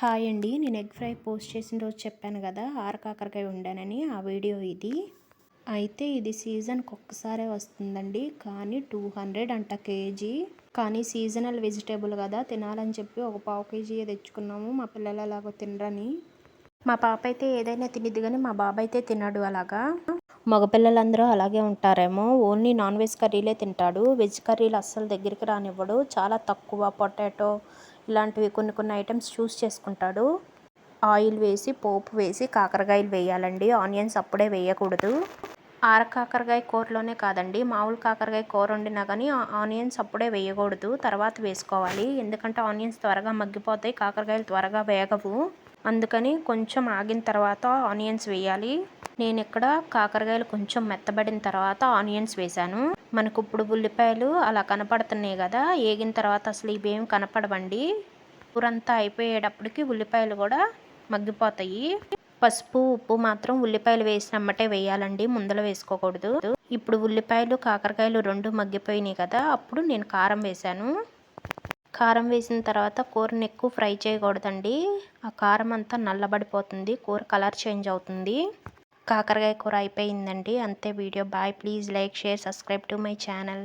Hi అండి. నేను egg fry post చేసిన రోజు చెప్పాను కదా ఆరకాకరకాయ వండానని. ఆ వీడియో ఇది. అయితే ఇది సీజన్కి ఒక్కసారే వస్తుందండి. కానీ టూ హండ్రెడ్ అంట కేజీ. కానీ సీజనల్ వెజిటేబుల్ కదా తినాలని చెప్పి ఒక పావు కేజీ తెచ్చుకున్నాము. మా పిల్లలు అలాగో తినరని. మా పాప అయితే ఏదైనా తినిద్ది కానీ మా బాబాయ్ అయితే తినడు అలాగా. మగపిల్లలందరూ అలాగే ఉంటారేమో. ఓన్లీ నాన్ వెజ్ కర్రీలే తింటాడు. వెజ్ కర్రీలు అస్సలు దగ్గరికి రానివ్వడు. చాలా తక్కువ పొటాటో ఇలాంటివి కొన్ని కొన్ని ఐటమ్స్ చూస్ చేసుకుంటాడు. ఆయిల్ వేసి పోపు వేసి కాకరకాయలు వేయాలండి. ఆనియన్స్ అప్పుడే వేయకూడదు. ఆర కాకరకాయ కూరలోనే కాదండి. మామూలు కాకరకాయ కూర వండినా కానీ ఆనియన్స్ అప్పుడే వేయకూడదు. తర్వాత వేసుకోవాలి. ఎందుకంటే ఆనియన్స్ త్వరగా మగ్గిపోతాయి కాకరకాయలు త్వరగా వేగవు. అందుకని కొంచెం ఆగిన తర్వాత ఆనియన్స్ వేయాలి. నేను ఇక్కడ కాకరకాయలు కొంచెం మెత్తబడిన తర్వాత ఆనియన్స్ వేశాను. మనకు ఇప్పుడు ఉల్లిపాయలు అలా కనపడుతున్నాయి కదా ఏగిన తర్వాత అసలు ఇవేం కనపడవండి. కూరంతా అయిపోయేటప్పటికి ఉల్లిపాయలు కూడా మగ్గిపోతాయి. పసుపు ఉప్పు మాత్రం ఉల్లిపాయలు వేసినమ్మటే వేయాలండి ముందలు వేసుకోకూడదు. ఇప్పుడు ఉల్లిపాయలు కాకరకాయలు రెండు మగ్గిపోయినాయి కదా అప్పుడు నేను కారం వేశాను. కారం వేసిన తర్వాత కూరని ఎక్కువ ఫ్రై చేయకూడదండి. ఆ కారం అంతా నల్లబడిపోతుంది కూర కలర్ చేంజ్ అవుతుంది. కాకరకాయ కూర అయిపోయిందండి. అంతే video. Bye. Please like share subscribe to my channel.